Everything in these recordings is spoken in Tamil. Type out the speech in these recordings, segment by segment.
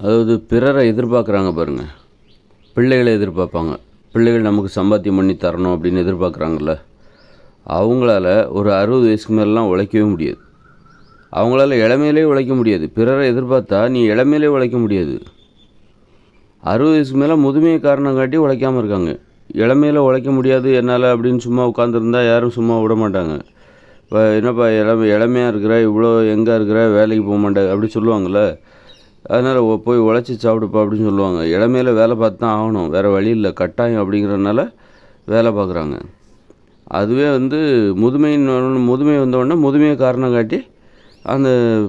அதாவது பிறரை எதிர்பார்க்குறாங்க பாருங்கள் பிள்ளைகளை எதிர்பார்ப்பாங்க. பிள்ளைகள் நமக்கு சம்பாத்தியம் பண்ணி தரணும் அப்படின்னு எதிர்பார்க்குறாங்கல்ல. அவங்களால ஒரு அறுபது வயசுக்கு மேலாம் உழைக்கவே முடியாது. அவங்களால இளமையிலே உழைக்க முடியாது. பிறரை எதிர்பார்த்தா நீ இளமையிலே உழைக்க முடியாது. அறுபது வயசுக்கு மேலே முதுமையை காரணம் காட்டி உழைக்காமல் இருக்காங்க. இளமையில் உழைக்க முடியாது என்னால் அப்படின்னு சும்மா உட்காந்துருந்தா யாரும் சும்மா விட மாட்டாங்க. இப்போ என்னப்பா இளம இளமையாக இருக்கிற இவ்வளோ எங்கே இருக்கிற வேலைக்கு போக மாட்டேன் அப்படி சொல்லுவாங்கள்ல அதனால் போய் உழைச்சி சாப்பிடுப்பா அப்படின்னு சொல்லுவாங்க. இடமேல வேலை பார்த்து தான் ஆகணும். வேறு வழி இல்லை. கட்டாயம் அப்படிங்கிறதுனால வேலை பார்க்குறாங்க. அதுவே வந்து முதுமையின் முதுமை வந்த முதுமையை காரணம் காட்டி அந்த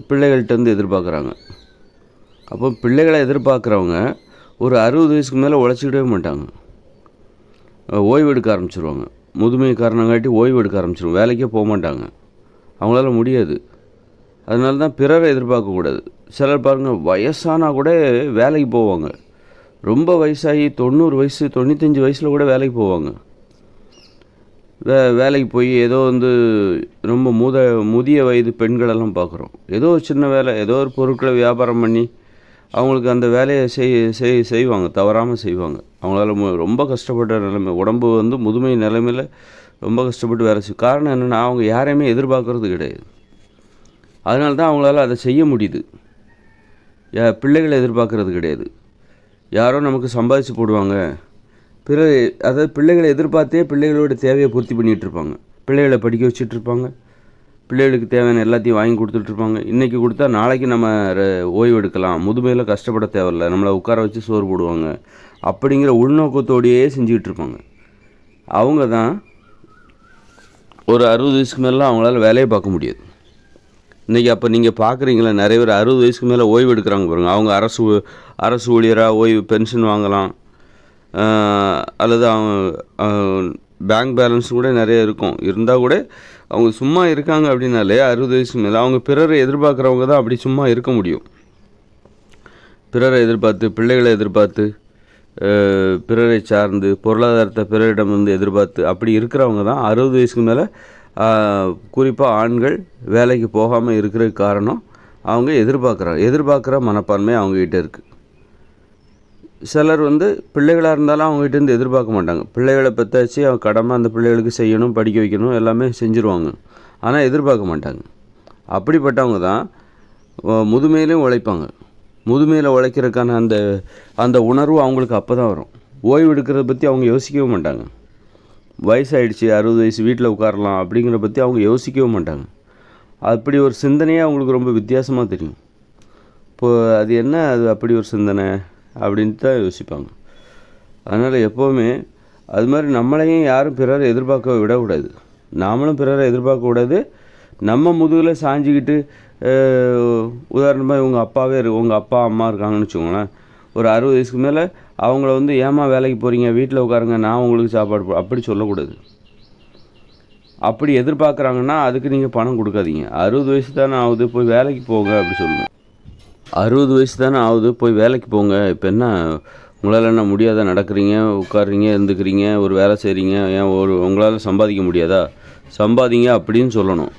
பிள்ளைகள்கிட்ட வந்து எதிர்பார்க்குறாங்க. அப்போ பிள்ளைகளை எதிர்பார்க்குறவங்க ஒரு அறுபது வயசுக்கு மேலே உழைச்சிக்கிடவே மாட்டாங்க. ஓய்வு எடுக்க ஆரம்பிச்சிருவாங்க. முதுமை காரணங்காட்டி ஓய்வு எடுக்க ஆரம்பிச்சிருவாங்க. வேலைக்கே போக மாட்டாங்க. அவங்களால முடியாது. அதனால தான் பிறரை எதிர்பார்க்கக்கூடாது. சிலர் பாருங்கள் வயசானா கூட வேலைக்கு போவாங்க. ரொம்ப வயசாகி தொண்ணூறு வயசு தொண்ணூத்தஞ்சு வயசில் கூட வேலைக்கு போவாங்க. வே வேலைக்கு போய் ஏதோ வந்து ரொம்ப முத முதிய வயது பெண்களெல்லாம் பார்க்குறோம். ஏதோ ஒரு சின்ன வேலை ஏதோ ஒரு பொருட்களை வியாபாரம் பண்ணி அவங்களுக்கு அந்த வேலையை செய் செய் செய்வாங்க தவறாமல் செய்வாங்க. அவங்களால மு- ரொம்ப கஷ்டப்பட்ட நிலைமை உடம்பு வந்து முதுமை நிலைமையில் ரொம்ப கஷ்டப்பட்டு வேலை செய்யும் காரணம் என்னென்னா அவங்க யாரையுமே எதிர்பார்க்கறது கிடையாது. அதனால தான் அவங்களால அதை செய்ய முடியுது. யா- பிள்ளைகளை எதிர்பார்க்கறது கிடையாது. யாரோ நமக்கு சம்பாதிச்சு போடுவாங்க. பிற அதாவது பிள்ளைகளை எதிர்பார்த்தே பிள்ளைகளோட தேவையை பூர்த்தி பண்ணிகிட்டு இருப்பாங்க. பிள்ளைகளை படிக்க வச்சிட்ருப்பாங்க பிள்ளைகளுக்கு தேவையான எல்லாத்தையும் வாங்கி கொடுத்துட்ருப்பாங்க இன்றைக்கி கொடுத்தா நாளைக்கு நம்ம ஓய்வு எடுக்கலாம். முதுமையில் கஷ்டப்பட தேவையில்ல. நம்மளை உட்கார வச்சு சோறு போடுவாங்க. அப்படிங்கிற உள்நோக்கத்தோடையே செஞ்சுக்கிட்டு இருப்பாங்க. அவங்க தான் ஒரு அறுபது வயசுக்கு மேலாம் அவங்களால வேலையை பார்க்க முடியாது. இன்றைக்கி அப்போ நீங்கள் பார்க்குறீங்களா நிறைய பேர் அறுபது வயசுக்கு மேலே ஓய்வு எடுக்கிறாங்க பாருங்கள் அவங்க அரசு அரசு ஊழியராக ஓய்வு பென்ஷன் வாங்கலாம். அல்லது அவங்க பேங்க் பேலன்ஸ் கூட நிறைய இருக்கும். இருந்தால் கூட அவங்க சும்மா இருக்காங்க அப்படின்னாலே அறுபது வயசுக்கு மேலே. அவங்க பிறரை எதிர்பார்க்குறவங்க தான் அப்படி சும்மா இருக்க முடியும். பிறரை எதிர்பார்த்து பிள்ளைகளை எதிர்பார்த்து பிறரை சார்ந்து பொருளாதாரத்தை பிறரிடம் வந்து எதிர்பார்த்து அப்படி இருக்கிறவங்க தான் அறுபது வயசுக்கு மேலே குறிப்பாக ஆண்கள் வேலைக்கு போகாமல் இருக்கிறதுக்கு காரணம் அவங்க எதிர்பார்க்குறாங்க எதிர்பார்க்குற மனப்பான்மை அவங்ககிட்ட இருக்குது சிலர் வந்து பிள்ளைகளாக இருந்தாலும் அவங்ககிட்டேருந்து எதிர்பார்க்க மாட்டாங்க. பிள்ளைகளை பற்றாச்சு அவங்க கடமை அந்த பிள்ளைகளுக்கு செய்யணும் படிக்க வைக்கணும் எல்லாமே செஞ்சுருவாங்க. ஆனால் எதிர்பார்க்க மாட்டாங்க. அப்படிப்பட்டவங்க தான் முதுமையிலையும் உழைப்பாங்க. முதுமையில் உழைக்கிறதுக்கான அந்த அந்த உணர்வு அவங்களுக்கு அப்போ தான் வரும். ஓய்வு எடுக்கிறத பற்றி அவங்க யோசிக்கவே மாட்டாங்க. வயசாயிடுச்சு அறுபது வயசு வீட்டில் உட்காரலாம் அப்படிங்கிறத பற்றி அவங்க யோசிக்கவே மாட்டாங்க. அப்படி ஒரு சிந்தனையே அவங்களுக்கு ரொம்ப வித்தியாசமாக தெரியும். இப்போது அது என்ன அது அப்படி ஒரு சிந்தனை அப்படின்ட்டு தான் யோசிப்பாங்க. அதனால் எப்போவுமே அது மாதிரி நம்மளையும் யாரும் பிறரை எதிர்பார்க்க விடக்கூடாது. நாமளும் பிறரை எதிர்பார்க்கக்கூடாது நம்ம முதுகில் சாஞ்சிக்கிட்டு உதாரணமாக இவங்க அப்பாவே இருக்கு உங்கள் அப்பா அம்மா இருக்காங்கன்னு வச்சுக்கோங்களேன். ஒரு அறுபது வயசுக்கு மேலே அவங்கள வந்து ஏமா வேலைக்கு போகிறீங்க வீட்டில் உட்காருங்க. நான் உங்களுக்கு சாப்பாடு அப்படி சொல்லக்கூடாது. அப்படி எதிர்பார்க்குறாங்கன்னா அதுக்கு நீங்கள் பணம் கொடுக்காதீங்க. அறுபது வயசு தானே ஆகுது போய் வேலைக்கு போங்க அப்படி சொல்லணும் அறுபது வயசு தானே ஆகுது போய் வேலைக்கு போங்க. இப்போ என்ன உங்களால் என்ன முடியாதா? நடக்கிறீங்க உட்காருறீங்க இருந்துக்கிறீங்க ஒரு வேலை செய்கிறீங்க ஏன் ஒரு உங்களால் சம்பாதிக்க முடியாதா? சம்பாதிங்க அப்படின்னு சொல்லணும்.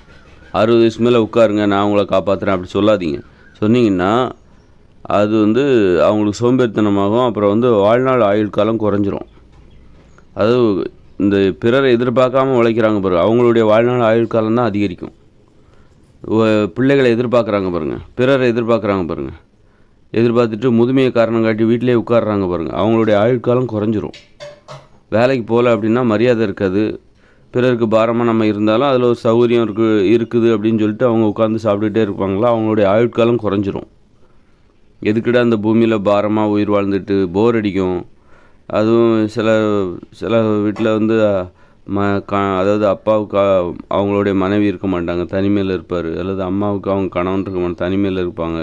அறுபது வயசுக்கு மேலே உட்காருங்க நான் உங்களை காப்பாற்றுறேன் அப்படி சொல்லாதீங்க. சொன்னீங்கன்னா அது வந்து அவங்களுக்கு சோம்பேறித்தனமாகும். அப்புறம் வந்து வாழ்நாள் ஆயுள் காலம் குறைஞ்சிரும். அது இந்த பிறரை எதிர்பார்க்காம உழைக்கிறாங்க பாருங்கள் அவங்களுடைய வாழ்நாள் ஆயுள் காலம் தான் அதிகரிக்கும். பிள்ளைகளை எதிர்பார்க்குறாங்க பாருங்கள் பிறரை எதிர்பார்க்குறாங்க பாருங்கள் எதிர்பார்த்துட்டு முதுமையை காரணம் காட்டி வீட்டிலே உட்காடுறாங்க பாருங்கள் அவங்களுடைய ஆயுட்காலம் குறைஞ்சிரும். வேலைக்கு போகல அப்படின்னா மரியாதை இருக்காது. பிறருக்கு பாரமாக நம்ம இருந்தாலும் அதில் ஒரு சௌகரியம் இருக்கு இருக்குது அப்படின்னு சொல்லிட்டு அவங்க உட்காந்து சாப்பிட்டுட்டே இருப்பாங்களா? அவங்களுடைய ஆயுட்காலம் குறைஞ்சிரும். எதுக்குடா அந்த பூமியில் பாரமாக உயிர் வாழ்ந்துட்டு போர் அடிக்கும்? அதுவும் சில சில வீட்டில் வந்து ம க அதாவது அப்பாவுக்கு அவங்களுடைய மனைவி இருக்க மாட்டாங்க தனிமையில் இருப்பார். அல்லது அம்மாவுக்கு அவங்க கணவன் இருக்க மாட்டாங்க தனிமையில் இருப்பாங்க.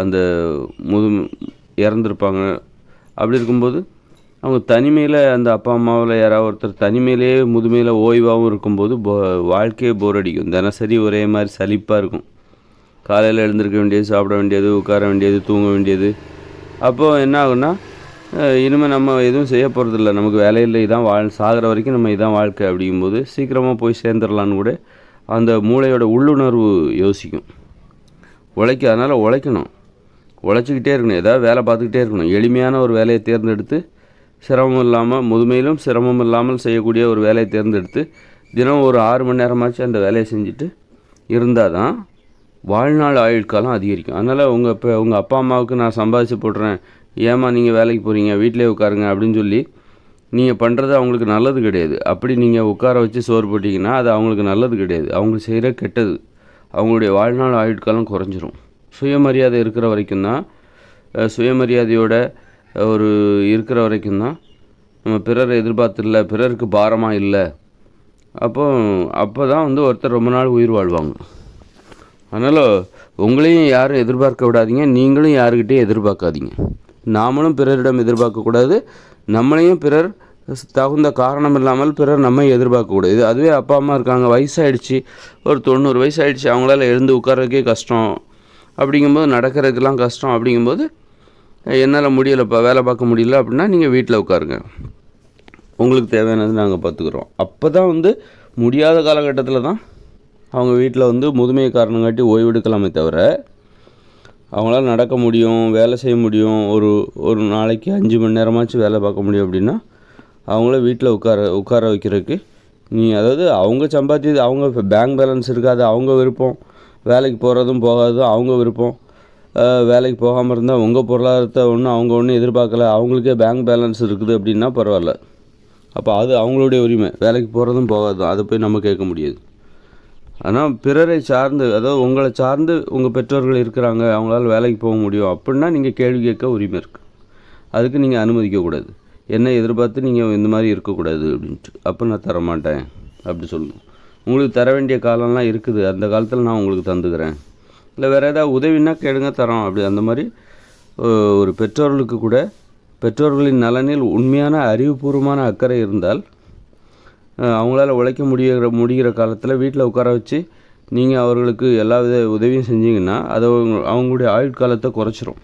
அந்த முது இறந்துருப்பாங்க. அப்படி இருக்கும்போது அவங்க தனிமையில் அந்த அப்பா அம்மாவில் யாராவது ஒருத்தர் தனிமையிலேயே முதுமையில் ஓய்வாகவும் இருக்கும்போது போ வாழ்க்கையே போர் அடிக்கும். தினசரி ஒரே மாதிரி சலிப்பாக இருக்கும். காலையில் எழுந்திருக்க வேண்டியது சாப்பிட வேண்டியது உட்கார வேண்டியது தூங்க வேண்டியது. அப்போது என்ன ஆகும்னா இனிமேல் நம்ம எதுவும் செய்ய போகிறதில்ல நமக்கு வேலையில் இதான் வாழ் சாகிற வரைக்கும் நம்ம இதான் வாழ்க்கை அப்படிங்கும்போது சீக்கிரமாக போய் சேர்ந்துடலான்னு கூட அந்த மூளையோட உள்ளுணர்வு யோசிக்கும். உழைக்க அதனால் உழைக்கணும். உழைச்சிக்கிட்டே இருக்கணும். ஏதாவது வேலை பார்த்துக்கிட்டே இருக்கணும். எளிமையான ஒரு வேலையை தேர்ந்தெடுத்து சிரமம் இல்லாமல் முதுமையிலும் சிரமம் இல்லாமல் செய்யக்கூடிய ஒரு வேலையை தேர்ந்தெடுத்து தினம் ஒரு ஆறு மணி நேரமாச்சும் அந்த வேலையை செஞ்சுட்டு இருந்தால் தான் வாழ்நாள் ஆயுட்காலம் அதிகரிக்கும். அதனால் உங்கள் இப்போ உங்கள் அப்பா அம்மாவுக்கு நான் சம்பாதிச்சு போடுறேன் ஏம்மா நீங்கள் வேலைக்கு போகிறீங்க வீட்டிலே உட்காருங்க அப்படின்னு சொல்லி நீங்கள் பண்ணுறது அவங்களுக்கு நல்லது கிடையாது. அப்படி நீங்கள் உட்கார வச்சு சோறு போட்டிங்கன்னா அது அவங்களுக்கு நல்லது கிடையாது. அவங்க செய்கிற கெட்டது. அவங்களுடைய வாழ்நாள் ஆயுட்காலம் குறைஞ்சிரும். சுயமரியாதை இருக்கிற வரைக்கும் தான் சுயமரியாதையோட ஒரு இருக்கிற வரைக்கும் தான் நம்ம பிறரை எதிர்பார்த்து இல்லை பிறருக்கு பாரமாக இல்லை. அப்போ அப்போ தான் வந்து ஒருத்தர் ரொம்ப நாள் உயிர் வாழ்வாங்க. அதனால் உங்களையும் யாரும் எதிர்பார்க்க விடாதீங்க. நீங்களும் யாருக்கிட்டையும் எதிர்பார்க்காதீங்க. நாமளும் பிறரிடம் எதிர்பார்க்கக்கூடாது நம்மளையும் பிறர் தகுந்த காரணம் இல்லாமல் பிறர் நம்ம எதிர்பார்க்கக்கூடாது இது அதுவே அப்பா அம்மா இருக்காங்க. வயசாகிடுச்சு ஒரு தொண்ணூறு வயசாகிடுச்சு அவங்களால எழுந்து உட்கார்றதுக்கே கஷ்டம். அப்படிங்கும்போது நடக்கிறதுக்கெல்லாம் கஷ்டம். அப்படிங்கும்போது என்னால் முடியலைப்பா வேலை பார்க்க முடியல அப்படின்னா நீங்கள் வீட்டில் உட்காருங்க. உங்களுக்கு தேவையானது நாங்கள் பார்த்துக்குறோம். அப்போ தான் வந்து முடியாத காலகட்டத்தில் தான் அவங்க வீட்டில் வந்து முதுமையை காரணங்காட்டி ஓய்வெடுக்கலாமே தவிர அவங்களால நடக்க முடியும் வேலை செய்ய முடியும் ஒரு ஒரு நாளைக்கு அஞ்சு மணி நேரமாச்சும் வேலை பார்க்க முடியும் அப்படின்னா அவங்கள வீட்டில் உட்கார உட்கார வைக்கிறதுக்கு நீ அதாவது அவங்க சம்பாத்தியது அவங்க பேங்க் பேலன்ஸ் இருக்காது அவங்க விருப்பம். வேலைக்கு போகிறதும் போகாததும் அவங்க விருப்பம். வேலைக்கு போகாமல் இருந்தால் உங்கள் பொருளாதாரத்தை ஒன்றும் அவங்க ஒன்றும் எதிர்பார்க்கல அவங்களுக்கே பேங்க் பேலன்ஸ் இருக்குது அப்படின்னா பரவாயில்ல. அப்போ அது அவங்களுடைய உரிமை வேலைக்கு போகிறதும் போகாதும் அதை போய் நம்ம கேட்க முடியாது. ஆனால் பிறரை சார்ந்து அதாவது உங்களை சார்ந்து உங்கள் பெற்றோர்கள் இருக்கிறாங்க அவங்களால வேலைக்கு போக முடியும் அப்படின்னா நீங்கள் கேள்வி கேட்க உரிமை இருக்குது அதுக்கு நீங்கள் அனுமதிக்கக்கூடாது என்ன எதிர்பார்த்து நீங்கள் இந்த மாதிரி இருக்கக்கூடாது அப்படின்ட்டு. அப்போ நான் தரமாட்டேன். அப்படி சொல்லணும். உங்களுக்கு தர வேண்டிய காலம்லாம் இருக்குது. அந்த காலத்தில் நான் உங்களுக்கு தந்துக்கிறேன். இல்லை வேறு ஏதாவது உதவின்னா கேளுங்க தரோம். அப்படி அந்த மாதிரி ஒரு பெற்றோர்களுக்கு கூட பெற்றோர்களின் நலனில் உண்மையான அறிவுபூர்வமான அக்கறை இருந்தால் அவங்களால உழைக்க முடிகிற முடிகிற காலத்தில் வீட்டில் உட்கார வச்சு நீங்கள் அவர்களுக்கு எல்லா வித உதவியும் செஞ்சீங்கன்னா அது அவங்க அவங்களுடைய ஆயுட்காலத்தை குறைச்சிரும்.